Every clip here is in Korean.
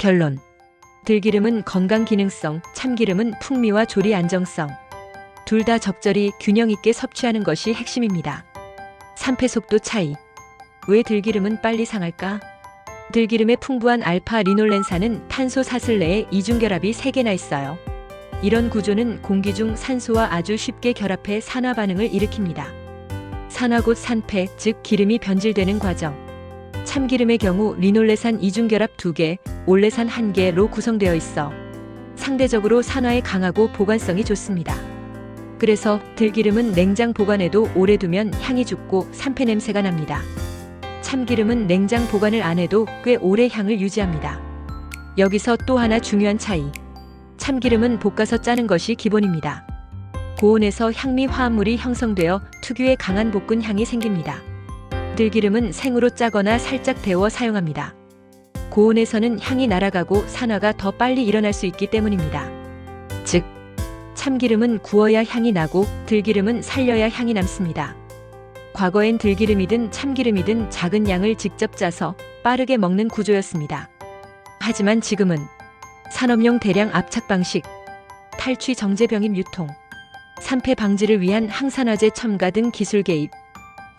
결론. 들기름은 건강 기능성, 참기름은 풍미와 조리 안정성. 둘 다 적절히 균형 있게 섭취하는 것이 핵심입니다. 산패 속도 차이. 왜 들기름은 빨리 상할까? 들기름의 풍부한 알파 리놀렌산은 탄소 사슬 내에 이중 결합이 3개나 있어요. 이런 구조는 공기 중 산소와 아주 쉽게 결합해 산화 반응을 일으킵니다. 산화 곧 산패, 즉 기름이 변질되는 과정. 참기름의 경우 리놀레산 이중결합 2개, 올레산 1개로 구성되어 있어 상대적으로 산화에 강하고 보관성이 좋습니다. 그래서 들기름은 냉장 보관해도 오래 두면 향이 죽고 산패 냄새가 납니다. 참기름은 냉장 보관을 안 해도 꽤 오래 향을 유지합니다. 여기서 또 하나 중요한 차이. 참기름은 볶아서 짜는 것이 기본입니다. 고온에서 향미 화합물이 형성되어 특유의 강한 볶은 향이 생깁니다. 들기름은 생으로 짜거나 살짝 데워 사용합니다. 고온에서는 향이 날아가고 산화가 더 빨리 일어날 수 있기 때문입니다. 즉, 참기름은 구워야 향이 나고 들기름은 살려야 향이 남습니다. 과거엔 들기름이든 참기름이든 작은 양을 직접 짜서 빠르게 먹는 구조였습니다. 하지만 지금은 산업용 대량 압착 방식, 탈취 정제 병임 유통, 산패 방지를 위한 항산화제 첨가 등 기술 개입,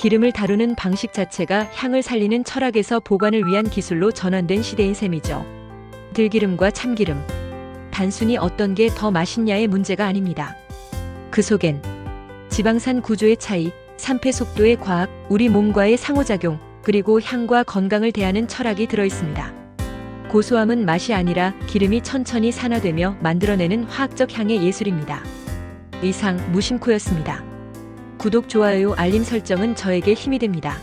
기름을 다루는 방식 자체가 향을 살리는 철학에서 보관을 위한 기술로 전환된 시대인 셈이죠. 들기름과 참기름. 단순히 어떤 게 더 맛있냐의 문제가 아닙니다. 그 속엔 지방산 구조의 차이, 산패 속도의 과학, 우리 몸과의 상호작용, 그리고 향과 건강을 대하는 철학이 들어 있습니다. 고소함은 맛이 아니라 기름이 천천히 산화되며 만들어내는 화학적 향의 예술입니다. 이상 무심코였습니다. 구독, 좋아요, 알림 설정은 저에게 힘이 됩니다.